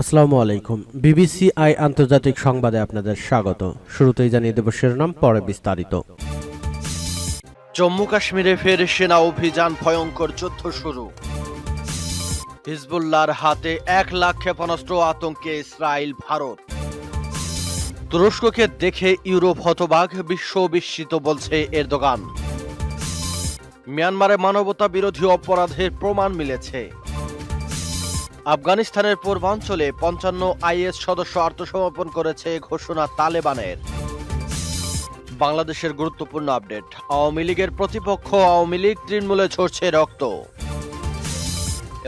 আসসালামু আলাইকুম। BBC I আন্তর্জাতিক সংবাদে আপনাদের স্বাগত। শুরুতেই জানিয়ে দেব শিরোনাম, পরে বিস্তারিত। জম্মু কাশ্মীরে ফের সেনা অভিযান ভয়ঙ্কর যুদ্ধ শুরু। হিজবুল্লাহর হাতে এক লাখ ক্ষেপণাস্ত্র আতঙ্কে ইসরায়েল, ভারত। তুরস্ককে দেখে ইউরোপ হতবাক, বিশ্ব বিস্মিত বলছে এর দোকান মিয়ানমারে মানবতা বিরোধী অপরাধের প্রমাণ মিলেছে। আফগানিস্তানের পূর্বাঞ্চলে পঞ্চান্ন আইএস সদস্য আত্মসমর্পণ করেছে ঘোষণা তালেবানের। বাংলাদেশের গুরুত্বপূর্ণ আপডেট, আওয়ামী লীগের প্রতিপক্ষ আওয়ামী লীগ তৃণমূলে ঝরছে রক্ত।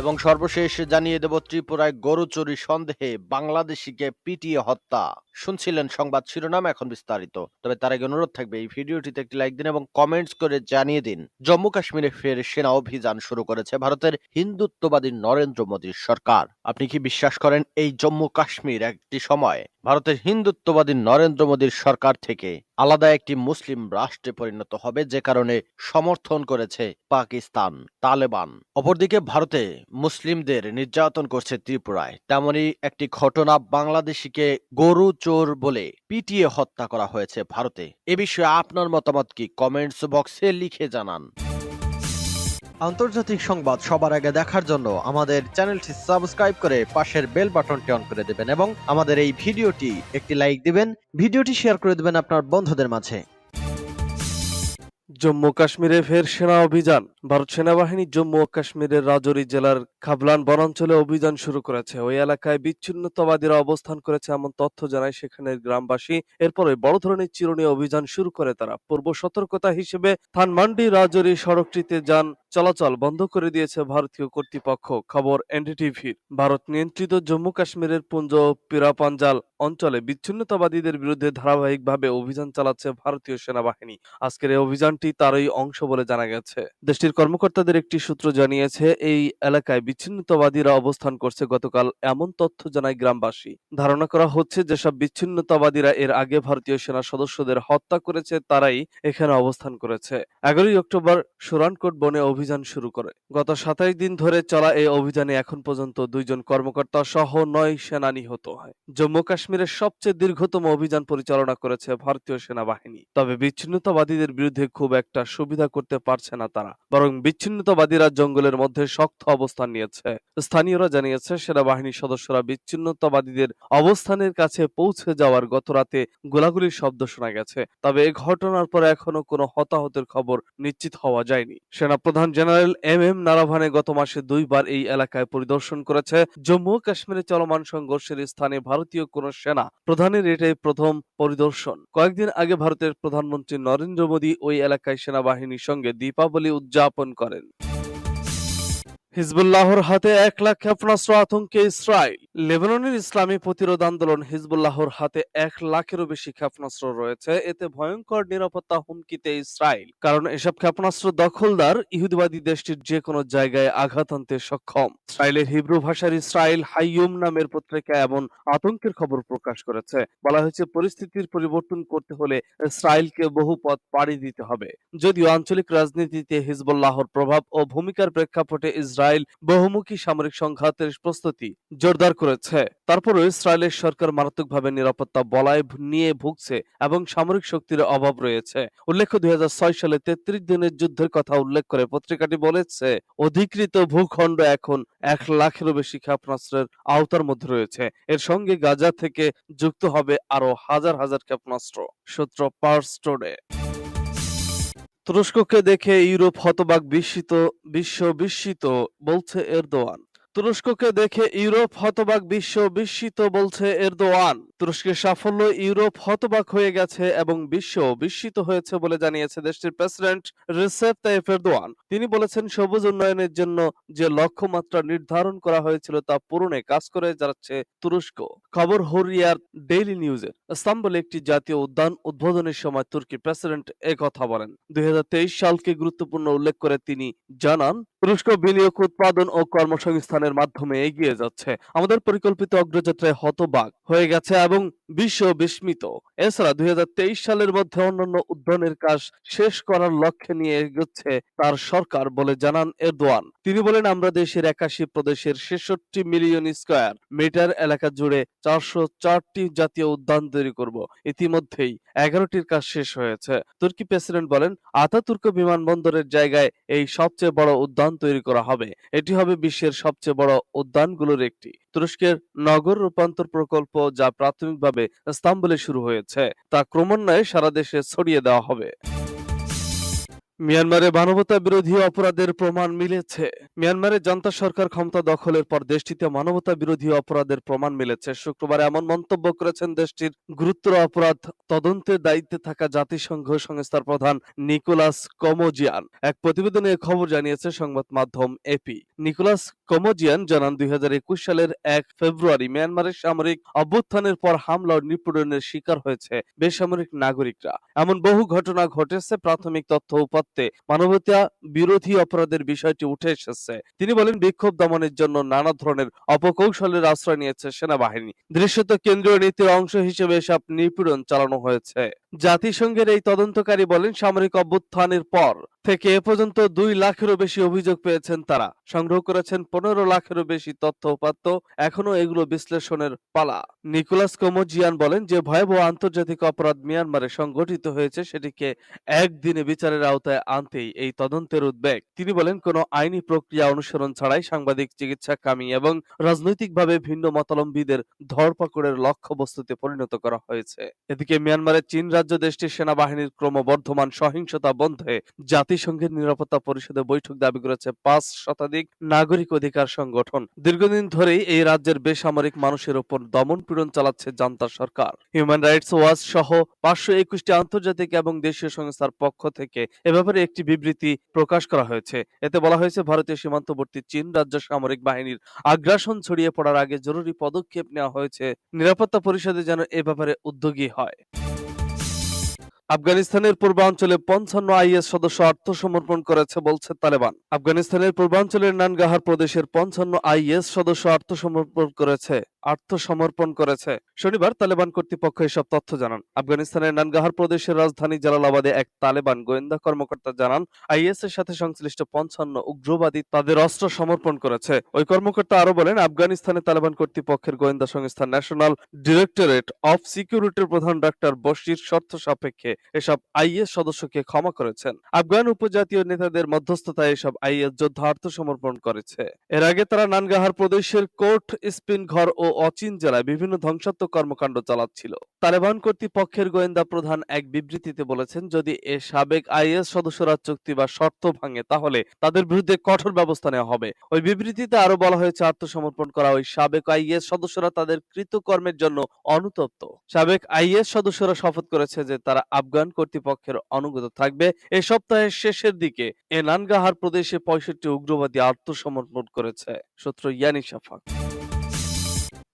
এবং সর্বশেষ জানিয়ে দেব ত্রিপুরায় গরু চুরি সন্দেহে বাংলাদেশিকে পিটিয়ে হত্যা। শুনছিলেন সংবাদ শিরোনাম, এখন বিস্তারিত। তবে তার আগে অনুরোধ থাকবে, এই ভিডিওটিতে একটি লাইক দিন এবং কমেন্টস করে জানিয়ে দিন। জম্মু কাশ্মীরে ফের সেনা অভিযান শুরু করেছে ভারতের হিন্দুত্ববাদী নরেন্দ্র মোদীর সরকার। আপনি কি বিশ্বাস করেন এই জম্মু কাশ্মীর একটি সময় ভারতের হিন্দুত্ববাদী নরেন্দ্র মোদীর সরকার থেকে? আলাদা একটি মুসলিম রাষ্ট্রে পরিণত হবে যে কারণে সমর্থন করেছে পাকিস্তান, তালেবান। অপরদিকে ভারতে মুসলিমদের নির্যাতন করছে ত্রিপুরায়। তেমনই একটি ঘটনা বাংলাদেশিকে গরু চোর বলে পিটিয়ে হত্যা করা হয়েছে ভারতে। এ বিষয়ে আপনার মতামত কি? কমেন্টস বক্সে লিখে জানান। আন্তর্জাতিক সংবাদ সবার আগে দেখার জন্য আমাদের চ্যানেলটি সাবস্ক্রাইব করে পাশের বেল বাটনটি অন করে দেবেন এবং আমাদের এই ভিডিওটি একটি লাইক দিবেন, ভিডিওটি শেয়ার করে দেবেন আপনার বন্ধুদের মাঝে। জম্মু কাশ্মীরে ফের সেনা অভিযান। ভারত সেনাবাহিনী জম্মু ও কাশ্মীরের রাজৌরি জেলার খাবলান বনাঞ্চলে অভিযান শুরু করেছে। ওই এলাকায় বিচ্ছিন্নতাবাদীরা অবস্থান করেছে এমন তথ্য জানায় সেখানের গ্রামবাসী। এরপরে বড় ধরনের চিরুনি অভিযান শুরু করে তারা। পূর্ব সতর্কতা হিসেবে থানমান্ডি রাজৌরি সড়কটিতে যান। চলাচল বন্ধ করে দিয়েছে ভারতীয় কর্তৃপক্ষ। খবর এনডিটিভির। ভারত নিয়ন্ত্রিত জম্মু কাশ্মীরের পুঞ্জ পিরাপাঞ্জাল অঞ্চলে বিচ্ছিন্নতাবাদীদের বিরুদ্ধে ধারাবাহিকভাবে অভিযান চালাচ্ছে ভারতীয় সেনাবাহিনী। আজকের এই অভিযানটি তারই অংশ বলে জানা গেছে। দেশটির কর্মকর্তাদের একটি সূত্র জানিয়েছে, এই এলাকায় বিচ্ছিন্নতাবাদীরা অবস্থান করছে গতকাল এমন তথ্য জানায় গ্রামবাসী। ধারণা করা হচ্ছে, যেসব বিচ্ছিন্নতাবাদীরা এর আগে ভারতীয় সেনা সদস্যদের হত্যা করেছে, তারাই এখানে অবস্থান করেছে। এগারোই অক্টোবর সুরানকোট বনে অভিযান শুরু করে। গত সাতাইশ দিন ধরে চলা এই অভিযানে এখন পর্যন্ত দুইজন কর্মকর্তা সহ নয় সেনা নিহত হয়। জম্মু কাশ্মীরের সবচেয়ে দীর্ঘতম অভিযান পরিচালনা করেছে ভারতীয় সেনাবাহিনী। তবে বিচ্ছিন্নতাবাদীদের বিরুদ্ধে খুব একটা সুবিধা করতে পারছে না তারা। বরং বিচ্ছিন্নতাবাদীরা জঙ্গলের মধ্যে শক্ত অবস্থান নিয়েছে স্থানীয়রা জানিয়েছে, সেনাবাহিনীর সদস্যরা বিচ্ছিন্নতাবাদীদের অবস্থানের কাছে পৌঁছে যাওয়ার গত রাতে গোলাগুলির শব্দ শোনা গেছে। তবে এ ঘটনার পরে এখনও কোনো হতাহতের খবর নিশ্চিত হওয়া যায়নি। সেনাপ্রধান জেনারেল এম এম নারাভানে গত মাসে দুইবার এই এলাকায় পরিদর্শন করেছে। জম্মু কাশ্মীরে চলমান সংঘর্ষের স্থানে ভারতীয় কোন সেনা প্রধানের এটাই প্রথম পরিদর্শন। কয়েকদিন আগে ভারতের প্রধানমন্ত্রী নরেন্দ্র মোদী ওই এলাকায় সেনাবাহিনীর সঙ্গে দীপাবলি উদযাপন করেন। হিজবুল্লাহর হাতে এক লাখ ক্ষেপণাস্ত্র আতঙ্কে ইসরায়েল। লেবাননের ইসলামী প্রতিরোধ আন্দোলন হিজবুল্লাহর হাতে এক লাখেরও বেশি ক্ষেপণাস্ত্র রয়েছে। এতে ভয়ঙ্কর নিরাপত্তা হুমকিতে ইসরায়েল। কারণ এসব ক্ষেপণাস্ত্র দখলদার ইহুদিবাদী দেশটির যে কোনো জায়গায় আঘাত আনতে সক্ষম। ইসরায়েলের হিব্রু ভাষার ইসরায়েল হাইয়ুম নামের পত্রিকা এমন আতঙ্কের খবর প্রকাশ করেছে। বলা হয়েছে, পরিস্থিতির পরিবর্তন করতে হলে ইসরায়েলকে বহু পথ পাড়ি দিতে হবে। যদিও আঞ্চলিক রাজনীতিতে হিজবুল্লাহর প্রভাব ও ভূমিকার প্রেক্ষাপটে ইসরায়েল বহুমুখী সামরিক সংঘাতের প্রস্তুতি জোরদার করেছে। তারপরও ইসরায়েলের সরকার মারাত্মকভাবে নিরাপত্তা বলয় নিয়ে ভুগছে এবং সামরিক শক্তির অভাব রয়েছে। উল্লেখ্য, দুই সালে তেত্রিশ দিনের যুদ্ধের কথা উল্লেখ করে পত্রিকাটি বলেছে, অধিকৃত ভূখণ্ড এখন এক লাখেরও বেশি ক্ষেপণাস্ত্রের আওতার মধ্যে রয়েছে। এর সঙ্গে গাজা থেকে যুক্ত হবে আরও হাজার হাজার ক্ষেপণাস্ত্র। সূত্র পার্স টুডে। তুরস্ককে দেখে ইউরোপ হতবাক বিস্মিত, বিশ্ব বিস্মিত বলছে এরদোয়ান। তুরস্ককে দেখে ইউরোপ হতবাক বিশ্ব বিস্মিত বলছে এরদোয়ান। তুরস্কের সাফল্য ইউরোপ হতবাক হয়ে গেছে এবং বিশ্ব বিস্মিত হয়েছে বলে জানিয়েছে দেশটির প্রেসিডেন্ট রিসেপ তাইপ এরদোয়ান। তিনি বলেছেন, সবুজ উন্নয়নের জন্য যে লক্ষ্যমাত্রা নির্ধারণ করা হয়েছিল তা পূরণে কাজ করে যাচ্ছে তুরস্ক। খবর হরিয়ার ডেইলি নিউজের। ইস্তাম্বুলে একটি জাতীয় উদ্যান উদ্বোধনের সময় তুর্কি প্রেসিডেন্ট কথা বলেন। দুই সালকে গুরুত্বপূর্ণ উল্লেখ করে তিনি জানান, তুরস্ক বিনিয়োগ, উৎপাদন ও কর্মসংস্থানের মাধ্যমে এগিয়ে যাচ্ছে। আমাদের পরিকল্পিত অগ্রযাত্রায় হতবাক হয়ে গেছে এবং বিশ্ব বিস্মিত এছাড়া দুই হাজার তেইশ সালের মধ্যে অন্যান্য উদ্যানের কাজ শেষ করার লক্ষ্যে নিয়ে এগোচ্ছে তার সরকার বলে জানান এরদোয়ান। তিনি বলেন, আমরা দেশের একাশি প্রদেশের ছেষট্টি মিলিয়ন স্কয়ার মিটার এলাকা জুড়ে চারশো চারটি জাতীয় উদ্যান তৈরি করব। ইতিমধ্যেই এগারোটির কাজ শেষ হয়েছে। তুর্কি প্রেসিডেন্ট বলেন, আতাতুর্ক বিমানবন্দরের জায়গায় এই সবচেয়ে বড় উদ্যান তৈরি করা হবে। এটি হবে বিশ্বের সবচেয়ে বড় উদ্যানগুলোর একটি। তুরস্কের নগর রূপান্তর প্রকল্প যা প্রাথমিকভাবে ইস্তাম্বুলে শুরু হয়েছে। তা ক্রমান্বয়ে সারা দেশে ছড়িয়ে দেওয়া হবে। মিয়ানমারে মানবতা বিরোধী অপরাধের প্রমাণ মিলেছে। মিয়ানমারে জান্তা সরকার ক্ষমতা দখলের পর দেশটিতে মানবতা বিরোধী অপরাধের প্রমাণ মিলেছে। শুক্রবার এমন মন্তব্য করেছেন দেশটির গুরুতর অপরাধ তদন্তের দায়িত্বে থাকা জাতিসংঘ সংস্থার প্রধান নিকোলাস কমোজিয়ান। এক প্রতিবেদনে খবর জানিয়েছে সংবাদ মাধ্যম এপি। নিকোলাস কমোজিয়ান জানান, দুই হাজার একুশ সালের এক ফেব্রুয়ারি মিয়ানমারের সামরিক অভ্যুত্থানের পর হামলা ও নিপীড়নের শিকার হয়েছে বেসামরিক নাগরিকরা। এমন বহু ঘটনা ঘটেছে, প্রাথমিক তথ্য উপাত্তে মানবতা বিরোধী অপরাধের বিষয়টি উঠে এসেছে। তিনি বলেন, বিক্ষোভ দমনের জন্য নানা ধরনের অপকৌশলের আশ্রয় নিয়েছে সেনাবাহিনী। দৃশ্যত কেন্দ্রীয় নীতির অংশ হিসেবে এসব নিপীড়ন চালানো হয়েছে। জাতিসংঘের এই তদন্তকারী বলেন, সামরিক অভ্যুত্থানের পর থেকে এ পর্যন্ত দুই লাখেরও বেশি অভিযোগ পেয়েছেন তারা। সংগ্রহ করেছেন পনেরো লাখেরও বেশি তথ্য উপাত্ত। এখনও এগুলো বিশ্লেষণের পালা। নিকোলাস কোমোজিয়ান বলেন যে, ভয়াবহ আন্তর্জাতিক অপরাধ মিয়ানমারে সংগঠিত হয়েছে। সেটিকে একদিনে বিচারের আওতায় আনতেই এই তদন্তের উদ্বেগ। তিনি বলেন, কোনো আইনি প্রক্রিয়া অনুসরণ ছাড়াই সাংবাদিক চিকিৎসা কামী এবং রাজনৈতিকভাবে ভিন্ন মতালম্বীদের ধরপাকড়ের লক্ষ্যবস্তুতে পরিণত করা হয়েছে। এদিকে মিয়ানমারের চীন রাজ্য দেশটির সেনাবাহিনীর ক্রমবর্ধমান সহিংসতা বন্ধে জাতিসংঘের নিরাপত্তা পরিষদে বৈঠক দাবি করেছে পাঁচ শতাধিক নাগরিক অধিকার সংগঠন। দীর্ঘদিন ধরেই এই রাজ্যের বেসামরিক মানুষের উপর দমন পীড়ন চালাচ্ছে জান্তা সরকার। হিউম্যান রাইটস ওয়াচ সহ পাঁচশো একুশটি আন্তর্জাতিক এবং দেশীয় সংস্থার পক্ষ থেকে এ ব্যাপারে একটি বিবৃতি প্রকাশ করা হয়েছে। এতে বলা হয়েছে, ভারতীয় সীমান্তবর্তী চীন রাজ্য সামরিক বাহিনীর আগ্রাসন ছড়িয়ে পড়ার আগে জরুরি পদক্ষেপ নেওয়া হয়েছে। নিরাপত্তা পরিষদে যেন এ ব্যাপারে উদ্যোগী হয়। আফগানিস্তানের পূর্বাঞ্চলে পঞ্চান্ন আইএস সদস্য আত্মসমর্পণ করেছে বলছে তালেবান। আফগানিস্তানের পূর্বাঞ্চলের নানগাহার প্রদেশের পঞ্চান্ন আইএস সদস্য আত্মসমর্পণ করেছে আত্মসমর্পণ করেছে। শনিবার তালেবান কর্তৃপক্ষ এসব তথ্য জানান। আফগানিস্তানের নানগাহার প্রদেশের রাজধানী জালালাবাদে এক তালেবান গোয়েন্দা কর্মকর্তা জানান, আইএস এর সাথে সংশ্লিষ্ট পঞ্চান্ন উগ্রবাদী তাদের অস্ত্র সমর্পণ করেছে। ওই কর্মকর্তা আরও বলেন, আফগানিস্তানে তালেবান কর্তৃপক্ষের গোয়েন্দা সংস্থা ন্যাশনাল ডিরেক্টরেট অফ সিকিউরিটির প্রধান ডাক্তার বশির শর্ত সাপেক্ষে এসব আইএস সদস্যকে ক্ষমা করেছেন। আফগান উপজাতীয় নেতাদের মধ্যস্থতায় এসব আইএস যোদ্ধা আত্মসমর্পণ করেছে। এর আগে তারা নানগাহার প্রদেশের কোর্ট স্পিন ঘর ও অচিন জেলায় বিভিন্ন ধ্বংসাত্মক কর্মকাণ্ড চালাচ্ছিল। তালেবান কর্তৃপক্ষের গোয়েন্দা প্রধান এক বিবৃতিতে বলেছেন, যদি এ সাবেক আইএস সদস্যরা চুক্তি বা শর্ত ভাঙে, তাহলে তাদের বিরুদ্ধে কঠোর ব্যবস্থা নেওয়া হবে। ওই বিবৃতিতে আরও বলা হয়েছে, আত্মসমর্পণ করা ওই সাবেক আইএস সদস্যরা তাদের কৃতকর্মের জন্য অনুতপ্ত। সাবেক আইএস সদস্যরা শপথ করেছে যে তারা আফগান কর্তৃপক্ষের অনুগত থাকবে। এ সপ্তাহের শেষের দিকে এ নানগাহার প্রদেশে পঁয়ষট্টি উগ্রবাদী আত্মসমর্পণ করেছে। সূত্র ইয়ানি শাফাক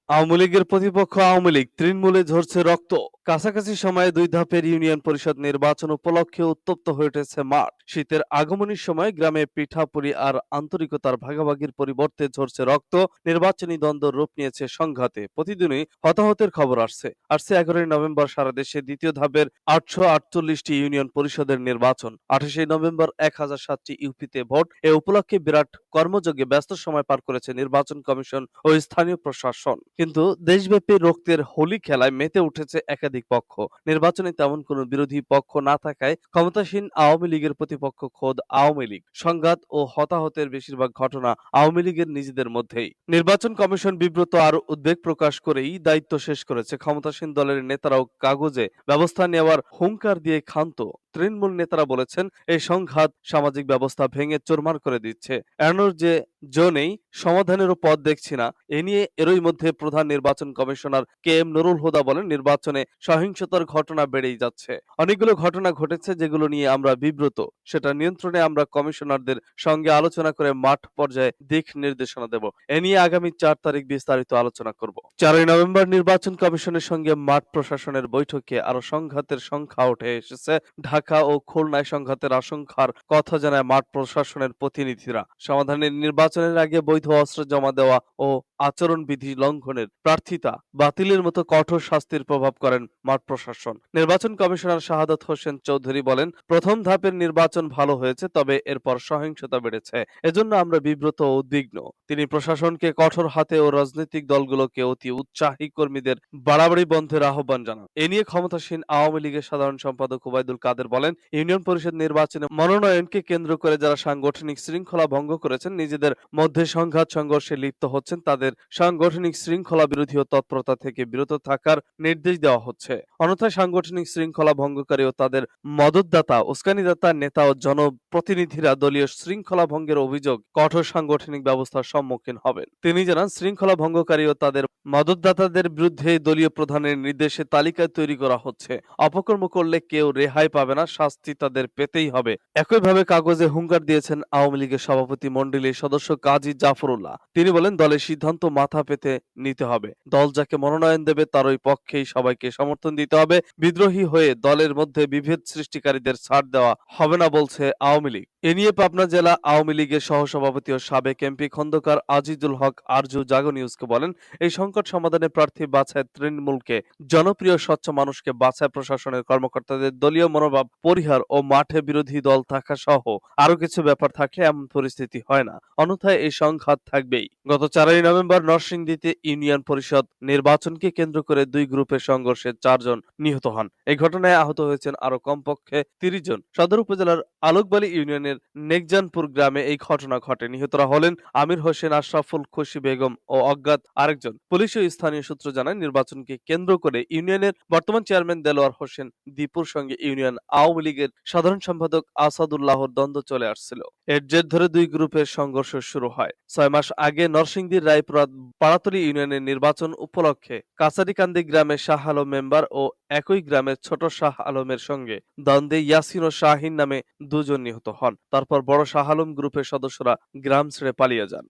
আওয়ামী লীগের প্রতিপক্ষ আওয়ামী লীগ তৃণমূলে ঝরছে রক্ত। কাছাকাছি সময়ে দুই ধাপের ইউনিয়ন পরিষদ নির্বাচন উপলক্ষে উত্তপ্ত হয়ে উঠেছে মাঠ। শীতের আগমনের সময় গ্রামে পিঠাপুরি আর আন্তরিকতার ভাগাভাগির পরিবর্তে ঝরছে রক্ত। নির্বাচনী দ্বন্দ্ব রূপ নিয়েছে সংঘাতে। প্রতিদিনই হতাহতের খবর আসছে। আসছে এগারোই নভেম্বর সারা দেশে দ্বিতীয় ধাপের আটশো আটচল্লিশটি ইউনিয়ন পরিষদের নির্বাচন। আঠাশে নভেম্বর এক হাজার সাতটি ইউপিতে ভোট। এ উপলক্ষে বিরাট কর্মযোগে ব্যস্ত সময় পার করেছে নির্বাচন কমিশন ও স্থানীয় প্রশাসন। কিন্তু দেশব্যাপী রক্তের হোলি খেলায় মেতে উঠেছে একাধিক পক্ষ। নির্বাচনে তেমন কোনো বিরোধী পক্ষ না থাকায় ক্ষমতাসীন আওয়ামী লীগের প্রতিপক্ষ খোদ আওয়ামী লীগ। সংঘাত ও হতাহতের বেশিরভাগ ঘটনা আওয়ামী লীগের নিজেদের মধ্যেই। নির্বাচন কমিশন বিব্রত আর উদ্বেগ প্রকাশ করেই দায়িত্ব শেষ করেছে ক্ষমতাসীন দলের নেতারাও কাগজে ব্যবস্থা নেওয়ার হুঙ্কার দিয়ে ক্ষান্ত। তৃণমূল নেতারা বলেছেন, এই সংঘাত সামাজিক ব্যবস্থা ভেঙে চোরমার করে দিচ্ছে। এড়ানোর যে জো নেই, সমাধানেরও পথ দেখছি না। এ নিয়ে এরই মধ্যে প্রধান নির্বাচন commissioner K M Nurul Huda বলেন, নির্বাচনে সহিংসতার ঘটনা বেড়েই যাচ্ছে। অনেকগুলো ঘটনা ঘটেছে যেগুলো নিয়ে আমরা বিব্রত। সেটা নিয়ন্ত্রণে আমরা কমিশনারদের সঙ্গে আলোচনা করে মাঠ পর্যায়ে দিক নির্দেশনা দেব। এ নিয়ে আগামী চার তারিখ বিস্তারিত আলোচনা করব। চারই নভেম্বর নির্বাচন কমিশনের সঙ্গে মাঠ প্রশাসনের বৈঠকে আরও সংঘাতের সংখ্যা উঠে এসেছে। ঢাকা ঢাকা ও খুলনায় সংঘাতের আশঙ্কার কথা জানায় মাঠ প্রশাসনের প্রতিনিধিরা। সমাধানের নির্বাচনের আগে বৈধ অস্ত্র জমা দেওয়া ও আচরণবিধি লঙ্ঘনের প্রার্থিতা বাতিলের মতো কঠোর শাস্তির প্রভাব করেন মাঠ প্রশাসন। নির্বাচন কমিশনার শাহাদত হোসেন চৌধুরী বলেন, প্রথম ধাপের নির্বাচন ভালো হয়েছে, তবে এরপর সহিংসতা বেড়েছে। এজন্য আমরা বিব্রত ও উদ্বিগ্ন। তিনি প্রশাসনকে কঠোর হাতে ও রাজনৈতিক দলগুলোকে অতি উৎসাহী কর্মীদের বাড়াবাড়ি বন্ধের আহ্বান জানান। এ নিয়ে ক্ষমতাসীন আওয়ামী লীগের সাধারণ সম্পাদক ওবায়দুল কাদের বলেন, ইউনিয়ন পরিষদ নির্বাচনে মনোনয়নকে কেন্দ্র করে যারা সাংগঠনিক শৃঙ্খলা ভঙ্গ করেছেন, নিজেদের মধ্যে সংঘাত সংঘর্ষে লিপ্ত হচ্ছেন, তাদের সাংগঠনিক শৃঙ্খলা বিরোধী ও তৎপরতা থেকে বিরত থাকার নির্দেশ দেওয়া হচ্ছে। অন্যথায় সাংগঠনিক শৃঙ্খলা ভঙ্গকারী ও তাদের মদতদাতা, উস্কানিদাতা, নেতা ও জনপ্রতিনিধিরা দলীয় শৃঙ্খলা ভঙ্গের অভিযোগ কঠোর সাংগঠনিক ব্যবস্থার সম্মুখীন হবেন। তিনি জানান, শৃঙ্খলা ভঙ্গকারী ও তাদের মদতদাতাদের বিরুদ্ধে দলীয় প্রধানের নির্দেশে তালিকা তৈরি করা হচ্ছে। অপকর্ম করলে কেউ রেহাই পাবে না শাস্তি তাদের পেতেই হবে। একইভাবে কাগজে হুঙ্কার দিয়েছেন আওয়ামী লীগের সভাপতি মণ্ডলীর সদস্য কাজী জাফরুল্লাহ। তিনি বলেন, দলের সিদ্ধান্ত মাথা পেতে নিতে হবে। দল যাকে মনোনয়ন দেবে তার ওই পক্ষেই সবাইকে সমর্থন দিতে হবে। বিদ্রোহী হয়ে দলের মধ্যে বিভেদ সৃষ্টিকারীদের ছাড় দেওয়া হবে না, বলছে আওয়ামী লীগ। এ নিয়ে পাবনা জেলা আওয়ামী লীগের সহসভাপতি ও সাবেক এমপি খন্দকার আজিজুল হক আরজু জাগো নিউজকে বলেন, এই সংকট সমাধানে প্রার্থী বাছায় তৃণমূলকে, জনপ্রিয় স্বচ্ছ মানুষকে বাছায় প্রশাসনের কর্মকর্তাদের দলীয় মনোভাব পরিহার ও মাঠে বিরোধী দল থাকা সহ আরও কিছু ব্যাপার থাকলে এমন পরিস্থিতি হয় না। অন্যথায় এই সংঘাত থাকবেই। গত চারই নভেম্বর নরসিংদীতে ইউনিয়ন পরিষদ নির্বাচনকে কেন্দ্র করে দুই গ্রুপের সংঘর্ষে চারজন নিহত হন। এই ঘটনায় আহত হয়েছেন আরও কমপক্ষে তিরিশ জন। সদর উপজেলার আলোকবালী ইউনিয়নের নেকজানপুর গ্রামে এই ঘটনা ঘটে। নিহতরা হলেন আমির হোসেন, আশরাফুল, খুশি বেগম ও অজ্ঞাত আরেকজন। পুলিশ ও স্থানীয় সূত্র জানায়, নির্বাচনকে কেন্দ্র করে ইউনিয়নের বর্তমান চেয়ারম্যান দেলোয়ার হোসেন দীপুর সঙ্গে ইউনিয়ন আওয়ামী লীগের সাধারণ সম্পাদক আসাদুল্লাহর দ্বন্দ্ব চলে আসছিল। এর জের ধরে দুই গ্রুপের সংঘর্ষ শুরু হয়। ছয় মাস আগে নরসিংদীর রায়পুরা পাড়াতলী ইউনিয়নের নির্বাচন উপলক্ষে কাছারিকান্দি গ্রামের শাহ আলম মেম্বার ও একই গ্রামের ছোট শাহ আলমের সঙ্গে দ্বন্দ্বে ইয়াসিন ও শাহিন নামে দুজন নিহত হন। তারপর বড় শাহ আলম গ্রুপের সদস্যরা গ্রাম ছেড়ে পালিয়ে যান।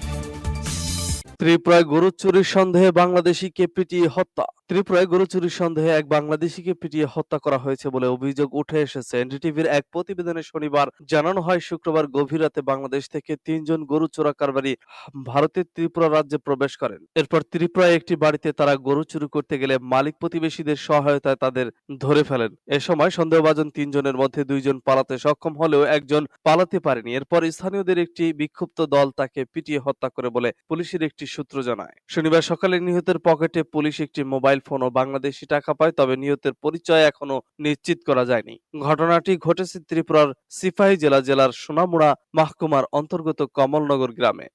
ত্রিপুরায় গরু চুরির সন্দেহে বাংলাদেশিকে পিটিয়ে হত্যা। ত্রিপুরায় গরু চুরির সন্দেহে এক বাংলাদেশিকে পিটিয়ে হত্যা করা হয়েছে বলে অভিযোগ উঠে এসেছে। এনডিটিভির এক প্রতিবেদনে শনিবার জানানো হয়, শুক্রবার গভীর রাতে বাংলাদেশ থেকে তিনজন গরু চোরা কারবারি ভারতের ত্রিপুরা রাজ্যে প্রবেশ করেন। এরপর ত্রিপুরায় একটি বাড়িতে তারা গরু চুরি করতে গেলে মালিক প্রতিবেশীদের সহায়তায় তাদের ধরে ফেলেন। এ সময় সন্দেহভাজন তিনজনের মধ্যে দুইজন পালাতে সক্ষম হলেও একজন পালাতে পারেনি। এরপর স্থানীয়দের একটি বিক্ষুব্ধ দল তাকে পিটিয়ে হত্যা করে বলে পুলিশের একটি সূত্র জানায়। শনিবার সকালে নিহতের পকেটে পুলিশ একটি মোবাইল ফোন ও বাংলাদেশি টাকা পায়, তবে নিহতের পরিচয় এখনও নিশ্চিত করা যায়নি। ঘটনাটি ঘটেছে ত্রিপুরার সিফাই জেলা জেলার সোনামুড়া মাহকুমার অন্তর্গত কমলনগর গ্রামে।